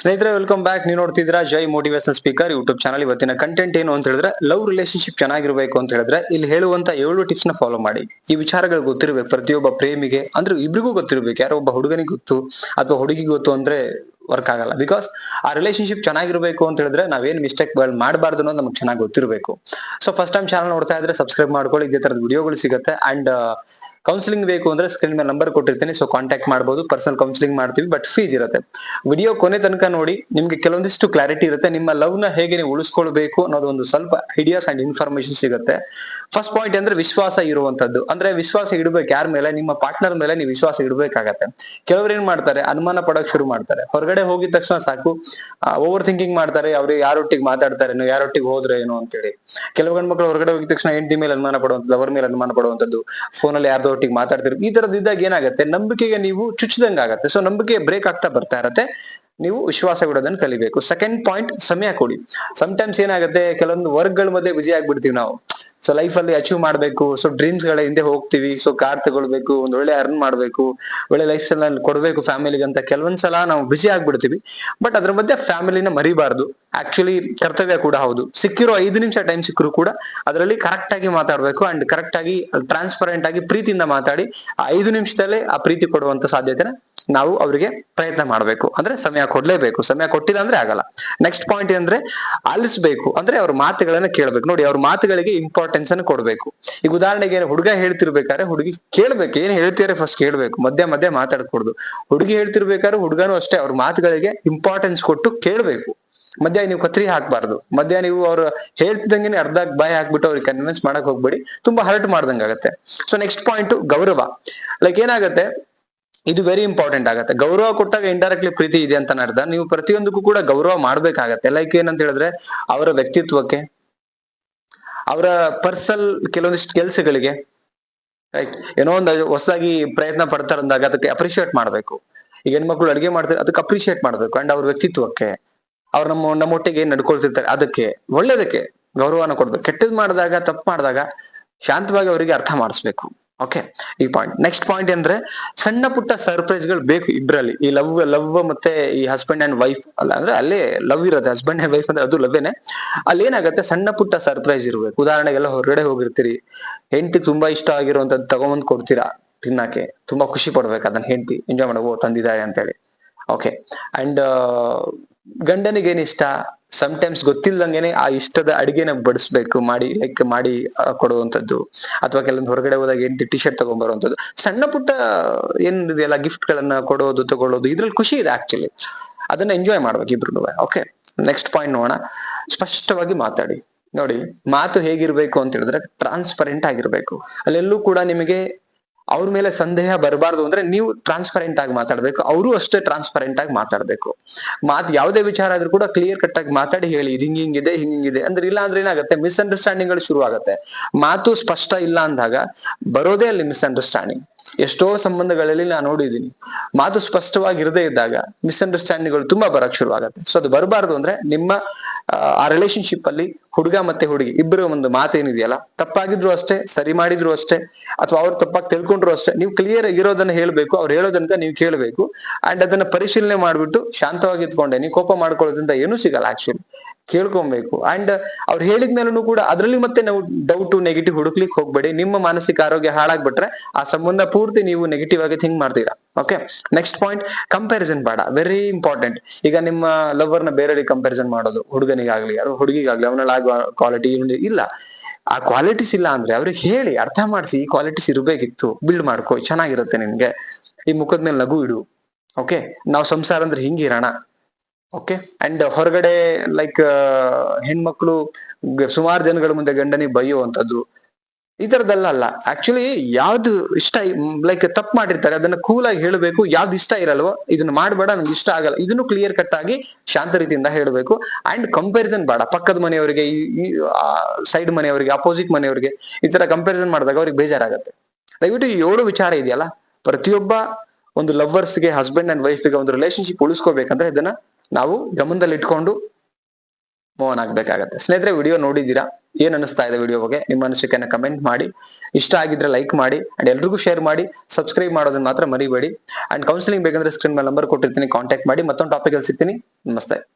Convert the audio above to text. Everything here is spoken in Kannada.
ಸ್ನೇಹಿತರೆ ವೆಲ್ಕಮ್ ಬ್ಯಾಕ್ ನೀವು ನೋಡ್ತಿದ್ರ Jai motivation speaker YouTube channel ಇವತ್ತಿನ ಕಂಟೆಂಟ್ ಏನು ಅಂತ ಹೇಳಿದ್ರೆ ಲವ್ ರಿಲೇಶನ್ಶಿಪ್ ಚೆನ್ನಾಗಿರ್ಬೇಕು ಅಂತ ಹೇಳಿದ್ರೆ, ಇಲ್ಲಿ ಹೇಳುವಂತ ಏಳು ಟಿಪ್ಸ್ನ ಫಾಲೋ ಮಾಡಿ. ಈ ವಿಚಾರಗಳು ಗೊತ್ತಿರ್ಬೇಕು ಪ್ರತಿಯೊಬ್ಬ ಪ್ರೇಮಿಗೆ, ಅಂದ್ರೆ ಇಬ್ರಿಗೂ ಗೊತ್ತಿರ್ಬೇಕು. ಯಾರೋ ಒಬ್ಬ ಹುಡುಗನಿಗೆ ಗೊತ್ತು, ಅಥವಾ ಹುಡುಗಿಗೆ ಗೊತ್ತು ಅಂದ್ರೆ ವರ್ಕ್ ಆಗಲ್ಲ. ಬಿಕಾಸ್ ಆ ರಿಲೇಶನ್ಶಿಪ್ ಚೆನ್ನಾಗಿರ್ಬೇಕು ಅಂತ ಹೇಳಿದ್ರೆ, ನಾವೇನ್ ಮಿಸ್ಟೇಕ್ ಮಾಡಬಾರ್ದು ಅನ್ನೋದು ನಮ್ಗೆ ಚೆನ್ನಾಗಿ ಗೊತ್ತಿರಬೇಕು. ಸೊ ಫಸ್ಟ್ ಟೈಮ್ ಚಾನಲ್ ನೋಡ್ತಾ ಇದ್ರೆ ಸಬ್ಸ್ಕ್ರೈಬ್ ಮಾಡ್ಕೊಳ್ಳಿ. ಇದೇ ತರದ ವಿಡಿಯೋಗಳು ಸಿಗುತ್ತೆ. ಅಂಡ್ ಕೌನ್ಸಿಲಿಂಗ್ ಬೇಕು ಅಂದ್ರೆ ಸ್ಕ್ರೀನ್ ಮೇಲೆ ನಂಬರ್ ಕೊಟ್ಟಿರ್ತೀನಿ. ಸೊ ಕಾಂಟ್ಯಾಕ್ಟ್ ಮಾಡಬಹುದು ಪರ್ಸನಲ್ ಕೌನ್ಸಿಲಿಂಗ್ ಮಾಡ್ತೀವಿ ಬಟ್ ಫೀಸ್ ಇರುತ್ತೆ. ವಿಡಿಯೋ ಕೊನೆ ತನಕ ನೋಡಿ ನಿಮ್ಗೆ ಕೆಲವೊಂದಿಷ್ಟು ಕ್ಲಾರಿಟಿ ಇರುತ್ತೆ. ನಿಮ್ಮ ಲವ್ನ ಹೇಗೆ ನೀವು ಉಳಿಸ್ಕೊಳ್ಬೇಕು ಅನ್ನೋದು ಒಂದು ಸ್ವಲ್ಪ ಐಡಿಯಾಸ್ ಅಂಡ್ ಇನ್ಫಾರ್ಮೇಶನ್ ಸಿಗುತ್ತೆ. ಫಸ್ಟ್ ಪಾಯಿಂಟ್ ಅಂದ್ರೆ ವಿಶ್ವಾಸ ಇರುವಂತದ್ದು ಅಂದ್ರೆ ವಿಶ್ವಾಸ ಇಡಬೇಕು. ಯಾರ ಮೇಲೆ? ನಿಮ್ಮ ಪಾರ್ಟ್ನರ್ ಮೇಲೆ ನೀವು ವಿಶ್ವಾಸ ಇಡಬೇಕಾಗತ್ತೆ. ಕೆಲವರು ಏನ್ ಮಾಡ್ತಾರೆ? ಅನುಮಾನ ಪಡೋಕ್ ಶುರು ಮಾಡ್ತಾರೆ. ಹೊರಗಡೆ ಹೋಗಿದ ತಕ್ಷಣ ಸಾಕು. ಓವರ್ ಥಿಂಕಿಂಗ್ ಮಾಡ್ತಾರೆ. ಅವ್ರು ಯಾರೊಟ್ಟಿಗೆ ಮಾತಾಡ್ತಾರೆ ಯಾರೊಟ್ಟಿಗೆ ಹೋದ್ರೆ ಏನು ಅಂತೇಳಿ. ಕೆಲವು ಗಂಡು ಮಕ್ಕಳು ಹೊರಗಡೆ ಹೋಗಿದ ತಕ್ಷಣ ಹೆಂಡತಿ ಮೇಲೆ ಅನುಮಾನ ಪಡುವಂತದ್ದು ಅವರ ಮೇಲೆ ಅನುಮಾನ ಪಡುವಂಥದ್ದು. ಫೋನಲ್ಲಿ ಯಾರ್ದೋ ಒಟ್ಟಿಗೆ ಮಾತಾಡ್ತಿರೋ ಈ ತರದ ಇದ್ದಾಗ ಏನಾಗುತ್ತೆ? ನಂಬಿಕೆಗೆ ನೀವು ಚುಚ್ಚಿದಂಗ ಆಗತ್ತೆ ಸೊ ನಂಬಿಕೆ ಬ್ರೇಕ್ ಆಗ್ತಾ ಬರ್ತಾ ಇರತ್ತೆ. ನೀವು ವಿಶ್ವಾಸ ಬಿಡೋದನ್ನ ಕಲಿಬೇಕು. ಸೆಕೆಂಡ್ ಪಾಯಿಂಟ್ ಸಮಯ ಕೊಡಿ. ಸಮಟೈಮ್ಸ್ ಏನಾಗುತ್ತೆ? ಕೆಲವೊಂದು ವರ್ಕ್ಗಳ ಮಧ್ಯೆ ಬಿಜಿ ಆಗ್ಬಿಡ್ತೀವಿ ನಾವು. ಸೊ ಲೈಫ್ ಅಲ್ಲಿ ಅಚೀವ್ ಮಾಡ್ಬೇಕು. ಸೊ ಡ್ರೀಮ್ಸ್ಗಳ ಹಿಂದೆ ಹೋಗ್ತೀವಿ. ಸೊ ಕಾರ್ ತಗೊಳ್ಬೇಕು. ಒಂದ್ ಒಳ್ಳೆ ಅರ್ನ್ ಮಾಡ್ಬೇಕು. ಒಳ್ಳೆ ಲೈಫ್ ಸ್ಟೈಲ್ ಕೊಡ್ಬೇಕು ಫ್ಯಾಮಿಲಿಗೆ ಅಂತ ಕೆಲವೊಂದ್ಸಲ ನಾವು ಬಿಜಿ ಆಗ್ಬಿಡ್ತೀವಿ. ಬಟ್ ಅದ್ರ ಮಧ್ಯೆ ಫ್ಯಾಮಿಲಿನ ಮರಿಬಾರ್ದು. ಆಕ್ಚುಲಿ ಕರ್ತವ್ಯ ಕೂಡ ಹೌದು. ಸಿಕ್ಕಿರೋ ಐದು ನಿಮಿಷ ಟೈಮ್ ಸಿಕ್ಕರು ಕೂಡ ಅದರಲ್ಲಿ ಕರೆಕ್ಟ್ ಆಗಿ ಮಾತಾಡಬೇಕು ಅಂಡ್ ಕರೆಕ್ಟ್ ಆಗಿ ಟ್ರಾನ್ಸ್ಪರೆಂಟ್ ಆಗಿ ಪ್ರೀತಿಯಿಂದ ಮಾತಾಡಿ ಐದು ನಿಮಿಷದಲ್ಲೇ ಆ ಪ್ರೀತಿ ಕೊಡುವಂತ ಸಾಧ್ಯತೆನ ನಾವು ಅವರಿಗೆ ಪ್ರಯತ್ನ ಮಾಡಬೇಕು. ಅಂದ್ರೆ ಸಮಯ ಕೊಡ್ಲೇಬೇಕು. ಸಮಯ ಕೊಟ್ಟಿಲ್ಲ ಅಂದ್ರೆ ಆಗಲ್ಲ. ನೆಕ್ಸ್ಟ್ ಪಾಯಿಂಟ್ ಅಂದ್ರೆ ಆಲಿಸ್ಬೇಕು. ಅಂದ್ರೆ ಅವ್ರ ಮಾತುಗಳನ್ನ ಕೇಳ್ಬೇಕು. ನೋಡಿ, ಅವ್ರ ಮಾತುಗಳಿಗೆ ಇಂಪಾರ್ಟೆನ್ಸ್ ಅನ್ನು ಕೊಡ್ಬೇಕು. ಈಗ ಉದಾಹರಣೆಗೆ ಹುಡುಗ ಹೇಳ್ತಿರ್ಬೇಕಾದ್ರೆ ಹುಡುಗಿ ಕೇಳ್ಬೇಕು. ಏನ್ ಹೇಳ್ತಿದಾರೆ ಫಸ್ಟ್ ಕೇಳ್ಬೇಕು. ಮಧ್ಯ ಮಧ್ಯ ಮಾತಾಡ್ಕೊಡ್ದು. ಹುಡುಗಿ ಹೇಳ್ತಿರ್ಬೇಕಾದ್ರೆ ಹುಡುಗನು ಅಷ್ಟೇ ಅವ್ರ ಮಾತುಗಳಿಗೆ ಇಂಪಾರ್ಟೆನ್ಸ್ ಕೊಟ್ಟು ಕೇಳ್ಬೇಕು. ಮಧ್ಯ ನೀವು ಕತ್ರಿ ಹಾಕ್ಬಾರ್ದು. ಮಧ್ಯ ನೀವು ಅವ್ರು ಹೇಳ್ತಿದ್ದಂಗೆ ಅರ್ಧ ಬಾಯಿ ಹಾಕ್ಬಿಟ್ಟು ಅವ್ರಿಗೆ ಕನ್ವಿನ್ಸ್ ಮಾಡಕ್ ಹೋಗ್ಬೇಡಿ. ತುಂಬಾ ಹರ್ಟ್ ಮಾಡ್ದಂಗಾಗತ್ತೆ. ಸೊ ನೆಕ್ಸ್ಟ್ ಪಾಯಿಂಟ್ ಗೌರವ. ಲೈಕ್ ಏನಾಗತ್ತೆ? ಇದು ವೆರಿ ಇಂಪಾರ್ಟೆಂಟ್ ಆಗುತ್ತೆ. ಗೌರವ ಕೊಟ್ಟಾಗ ಇಂಡೈರೆಕ್ಟ್ಲಿ ಪ್ರೀತಿ ಇದೆ ಅಂತ ಅರ್ಥ ನೀವು ಪ್ರತಿಯೊಂದಕ್ಕೂ ಕೂಡ ಗೌರವ ಮಾಡ್ಬೇಕಾಗತ್ತೆ. ಲೈಕ್ ಏನಂತ ಹೇಳಿದ್ರೆ, ಅವರ ವ್ಯಕ್ತಿತ್ವಕ್ಕೆ, ಅವರ ಪರ್ಸನಲ್ ಕೆಲವೊಂದಿಷ್ಟು ಕೆಲಸಗಳಿಗೆ ರೈಟ್ ಏನೋ ಒಂದು ಹೊಸದಾಗಿ ಪ್ರಯತ್ನ ಪಡ್ತಾರಂದಾಗ ಅದಕ್ಕೆ ಅಪ್ರಿಶಿಯೇಟ್ ಮಾಡ್ಬೇಕು. ಈಗ ಹೆಣ್ಮಕ್ಳು ಅಡಿಗೆ ಮಾಡ್ತಾರೆ, ಅದಕ್ಕೆ ಅಪ್ರಿಶಿಯೇಟ್ ಮಾಡ್ಬೇಕು. ಅಂಡ್ ಅವ್ರ ವ್ಯಕ್ತಿತ್ವಕ್ಕೆ. ಅವ್ರು ನಮ್ಮ ನಮ್ಮೊಟ್ಟಿಗೆ ನಡ್ಕೊಳ್ತಿರ್ತಾರೆ, ಅದಕ್ಕೆ, ಒಳ್ಳೇದಕ್ಕೆ ಗೌರವನ ಕೊಡ್ಬೇಕು. ಕೆಟ್ಟದ್ ಮಾಡಿದಾಗ, ತಪ್ಪು ಮಾಡಿದಾಗ ಶಾಂತವಾಗಿ ಅವರಿಗೆ ಅರ್ಥ ಮಾಡಿಸ್ಬೇಕು. ಓಕೆ ಈ ಪಾಯಿಂಟ್ ನೆಕ್ಸ್ಟ್ ಪಾಯಿಂಟ್ ಅಂದ್ರೆ ಸಣ್ಣ ಪುಟ್ಟ ಸರ್ಪ್ರೈಸ್ಗಳು ಬೇಕು ಇಬ್ರಲ್ಲಿ. ಈ ಲವ್ ಲವ್ ಮತ್ತೆ ಈ ಹಸ್ಬೆಂಡ್ ಅಂಡ್ ವೈಫ್ ಅಲ್ಲ, ಅಂದ್ರೆ ಅಲ್ಲೇ ಲವ್ ಇರುತ್ತೆ. ಹಸ್ಬೆಂಡ್ ಅಂಡ್ ವೈಫ್ ಅಂದ್ರೆ ಅದು ಲವ್ವೇನೆ ಅಲ್ಲಿ ಏನಾಗುತ್ತೆ? ಸಣ್ಣ ಪುಟ್ಟ ಸರ್ಪ್ರೈಸ್ ಇರ್ಬೇಕು. ಉದಾಹರಣೆಗೆಲ್ಲ ಹೊರಗಡೆ ಹೋಗಿರ್ತೀರಿ. ಹೆಂಡತಿ ತುಂಬಾ ಇಷ್ಟ ಆಗಿರುವಂತ ತಗೊಂಬಂದ್ ಕೊಡ್ತೀರಾ ತಿನ್ನಕ್ಕೆ? ತುಂಬಾ ಖುಷಿ ಪಡ್ಬೇಕು ಅದನ್ನ ಹೆಂಡತಿ. ಎಂಜಾಯ್ ಮಾಡೋ. ತಂದಿದ್ದಾರೆ ಅಂತೇಳಿ. ಓಕೆ ಅಂಡ್ ಗಂಡನಿಗೆ ಏನ್ ಇಷ್ಟ? ಟೈಮ್ಸ್ ಗೊತ್ತಿಲ್ಲದಂಗೆನೆ ಆ ಇಷ್ಟದ ಅಡಿಗೆನ ಬಡಿಸ್ಬೇಕು, ಮಾಡಿ ಲೈಕ್ ಮಾಡಿ ಕೊಡುವಂಥದ್ದು. ಅಥವಾ ಕೆಲವೊಂದು ಹೊರಗಡೆ ಹೋದಾಗ ಏನ್ ಟಿ ಶರ್ಟ್ ತಗೊಂಡ್ಬರುವಂಥದ್ದು ಸಣ್ಣ ಪುಟ್ಟ ಏನ್ ಇದೆಯಲ್ಲ ಗಿಫ್ಟ್ ಗಳನ್ನ ಕೊಡೋದು, ತಗೊಳ್ಳೋದು, ಇದ್ರಲ್ಲಿ ಖುಷಿ ಇದೆ ಆಕ್ಚುಲಿ ಅದನ್ನ ಎಂಜಾಯ್ ಮಾಡ್ಬೇಕು ಇಬ್ರು ಓಕೆ ನೆಕ್ಸ್ಟ್ ಪಾಯಿಂಟ್ ನೋಡೋಣ. ಸ್ಪಷ್ಟವಾಗಿ ಮಾತಾಡಿ. ನೋಡಿ, ಮಾತು ಹೇಗಿರ್ಬೇಕು ಅಂತ ಹೇಳಿದ್ರೆ ಟ್ರಾನ್ಸ್ಪರೆಂಟ್ ಆಗಿರ್ಬೇಕು. ಅಲ್ಲೆಲ್ಲೂ ಕೂಡ ನಿಮಗೆ ಅವ್ರ ಮೇಲೆ ಸಂದೇಹ ಬರಬಾರ್ದು ಅಂದ್ರೆ ನೀವು ಟ್ರಾನ್ಸ್ಪರೆಂಟ್ ಆಗಿ ಮಾತಾಡ್ಬೇಕು. ಅವರು ಅಷ್ಟೇ ಟ್ರಾನ್ಸ್ಪರೆಂಟ್ ಆಗಿ ಮಾತಾಡ್ಬೇಕು. ಮಾತು ಯಾವುದೇ ವಿಚಾರ ಆದ್ರೂ ಕೂಡ ಕ್ಲಿಯರ್ ಕಟ್ ಆಗಿ ಮಾತಾಡಿ ಹೇಳಿ, ಇದು ಹಿಂಗ್ ಹಿಂಗಿದೆ ಹಿಂಗ್ ಹಿಂಗಿದೆ. ಅಂದ್ರೆ ಇಲ್ಲ ಅಂದ್ರೆ ಏನಾಗುತ್ತೆ? ಮಿಸ್ಅಂಡರ್ಸ್ಟ್ಯಾಂಡಿಂಗ್ಗಳು ಶುರು ಆಗುತ್ತೆ ಮಾತು ಸ್ಪಷ್ಟ ಇಲ್ಲ ಅಂದಾಗ ಬರೋದೇ ಅಲ್ಲಿ ಮಿಸ್ಅಂಡರ್ಸ್ಟ್ಯಾಂಡಿಂಗ್ ಎಷ್ಟೋ ಸಂಬಂಧಗಳಲ್ಲಿ ನಾನು ನೋಡಿದ್ದೀನಿ. ಮಾತು ಸ್ಪಷ್ಟವಾಗಿರದೇ ಇದ್ದಾಗ ಮಿಸ್ಅಂಡರ್ಸ್ಟ್ಯಾಂಡಿಂಗ್ಗಳು ತುಂಬಾ ಬರಕ್ ಶುರುವಾಗುತ್ತೆ. ಸೊ ಅದು ಬರಬಾರ್ದು ಅಂದ್ರೆ ನಿಮ್ಮ ಆ, ರಿಲೇಶನ್ಶಿಪ್ ಅಲ್ಲಿ ಹುಡುಗ ಮತ್ತೆ ಹುಡುಗಿ ಇಬ್ಬರ ಒಂದು ಮಾತೇನಿದೆಯಲ್ಲ ತಪ್ಪಾಗಿದ್ರು ಅಷ್ಟೇ ಸರಿ ಮಾಡಿದ್ರು ಅಷ್ಟೇ ಅಥವಾ ಅವ್ರು ತಪ್ಪಾಗಿ ತಿಳ್ಕೊಂಡ್ರು ಅಷ್ಟೇ ನೀವು ಕ್ಲಿಯರ್ ಆಗಿರೋದನ್ನ ಹೇಳ್ಬೇಕು ಅವ್ರು ಹೇಳೋದನ್ನ ನೀವು ಕೇಳಬೇಕು ಅಂಡ್ ಅದನ್ನ ಪರಿಶೀಲನೆ ಮಾಡ್ಬಿಟ್ಟು ಶಾಂತವಾಗಿ ಇದ್ಕೊಂಡೆ ನೀವು ಕೋಪ ಮಾಡ್ಕೊಳ್ಳೋದ್ರಿಂದ ಏನೂ ಸಿಗಲ್ಲ ಆಕ್ಚುಲಿ ಕೇಳ್ಕೊಬೇಕು. ಅಂಡ್ ಅವ್ರು ಹೇಳಿದ ಮೇಲೂ ಕೂಡ ಅದರಲ್ಲಿ ಮತ್ತೆ ನಾವು ಡೌಟ್ ನೆಗೆಟಿವ್ ಹುಡುಕ್ಲಿಕ್ಕೆ ಹೋಗ್ಬೇಡಿ. ನಿಮ್ಮ ಮಾನಸಿಕ ಆರೋಗ್ಯ ಹಾಳಾಗ್ಬಿಟ್ರೆ ಆ ಸಂಬಂಧ ಪೂರ್ತಿ ನೀವು ನೆಗೆಟಿವ್ ಆಗಿ ಥಿಂಕ್ ಮಾಡ್ತೀರಾ. ಓಕೆ ನೆಕ್ಸ್ಟ್ ಪಾಯಿಂಟ್ ಕಂಪ್ಯಾರಿಸನ್ ಬೇಡ. ವೆರಿ ಇಂಪಾರ್ಟೆಂಟ್ ಈಗ ನಿಮ್ಮ ಲವರ್ನ ಬೇರೆ ಕಂಪ್ಯಾರಿಸನ್ ಮಾಡೋದು, ಹುಡುಗನಿಗಾಗ್ಲಿ ಅಥವಾ ಹುಡುಗಿಗಾಗ್ಲಿ, ಅವನಲ್ಲಿ ಆಗುವ ಕ್ವಾಲಿಟಿ ಇಲ್ಲ. ಆ ಕ್ವಾಲಿಟೀಸ್ ಇಲ್ಲ ಅಂದ್ರೆ ಅವ್ರಿಗೆ ಹೇಳಿ, ಅರ್ಥ ಮಾಡಿಸಿ, ಈ ಕ್ವಾಲಿಟೀಸ್ ಇರಬೇಕಿತ್ತು ಬಿಲ್ಡ್ ಮಾಡ್ಕೋ, ಚೆನ್ನಾಗಿರುತ್ತೆ ನಿನ್ಗೆ. ಈ ಮುಖದ ಮೇಲೆ ನಗು ಇಡು. ಓಕೆ ನಾವು ಸಂಸಾರ ಅಂದ್ರೆ ಹಿಂಗಿರೋಣ. ಓಕೆ ಅಂಡ್ ಹೊರಗಡೆ ಲೈಕ್ ಹೆಣ್ಮಕ್ಳು ಸುಮಾರು ಜನಗಳ ಮುಂದೆ ಗಂಡನಿಗೆ ಬೈಯುವಂತದ್ದು ಈ ತರದೆಲ್ಲ ಅಲ್ಲ. ಆಕ್ಚುಲಿ ಯಾವ್ದು ಇಷ್ಟ ಲೈಕ್ ತಪ್ಪು ಮಾಡಿರ್ತಾರೆ, ಅದನ್ನ ಕೂಲ್ ಆಗಿ ಹೇಳಬೇಕು. ಯಾವ್ದು ಇಷ್ಟ ಇರಲ್ವೋ, ಇದನ್ನ ಮಾಡಬೇಡ, ನಂಗೆ ಇಷ್ಟ ಆಗಲ್ಲ. ಇದನ್ನು ಕ್ಲಿಯರ್ ಕಟ್ ಆಗಿ ಶಾಂತ ರೀತಿಯಿಂದ ಹೇಳಬೇಕು. ಅಂಡ್ ಕಂಪ್ಯಾರಿಸನ್ ಬೇಡ. ಪಕ್ಕದ ಮನೆಯವರಿಗೆ ಸೈಡ್ ಮನೆಯವರಿಗೆ ಅಪೋಸಿಟ್ ಮನೆಯವರಿಗೆ, ಈ ತರ ಕಂಪ್ಯಾರಿಸನ್ ಮಾಡಿದಾಗ ಅವ್ರಿಗೆ ಬೇಜಾರಾಗತ್ತೆ. ದಯವಿಟ್ಟು ಏಳು ವಿಚಾರ ಇದೆಯಲ್ಲ? ಪ್ರತಿಯೊಬ್ಬ ಒಂದು ಲವರ್ಸ್ಗೆ ಹಸ್ಬೆಂಡ್ ಅಂಡ್ ವೈಫ್ಗೆ ಒಂದು ರಿಲೇಶನ್ಶಿಪ್ ಉಳಿಸ್ಕೋಬೇಕಂದ್ರೆ ಇದನ್ನ ನಾವು ಗಮನದಲ್ಲಿ ಇಟ್ಕೊಂಡು ಮೂವ್ ಆನ್ ಆಗ್ಬೇಕಾಗತ್ತೆ. ಸ್ನೇಹಿತರೆ ವಿಡಿಯೋ ನೋಡಿದ್ದೀರಾ? ಏನ್ ಅನಿಸ್ತಾ ಇದೆ ವಿಡಿಯೋ ಬಗ್ಗೆ? ನಿಮ್ಮ ಅನಿಸಿಕೆಯನ್ನ ಕಮೆಂಟ್ ಮಾಡಿ. ಇಷ್ಟ ಆಗಿದ್ರೆ ಲೈಕ್ ಮಾಡಿ. ಅಂಡ್ ಎಲ್ರಿಗೂ ಶೇರ್ ಮಾಡಿ. ಸಬ್ಸ್ಕ್ರೈಬ್ ಮಾಡೋದನ್ನ ಮಾತ್ರ ಮರಿಬೇಡಿ. ಅಂಡ್ ಕೌನ್ಸಿಲಿಂಗ್ ಬೇಕಂದ್ರೆ ಸ್ಕ್ರೀನ್ ಮೇಲೆ ನಂಬರ್ ಕೊಟ್ಟಿರ್ತೀನಿ. ಕಾಂಟ್ಯಾಕ್ಟ್ ಮಾಡಿ. ಮತ್ತೊಂದು ಟಾಪಿಕ್ ಅಲ್ಲಿ ಸಿಗ್ತೀನಿ. ನಮಸ್ತೆ.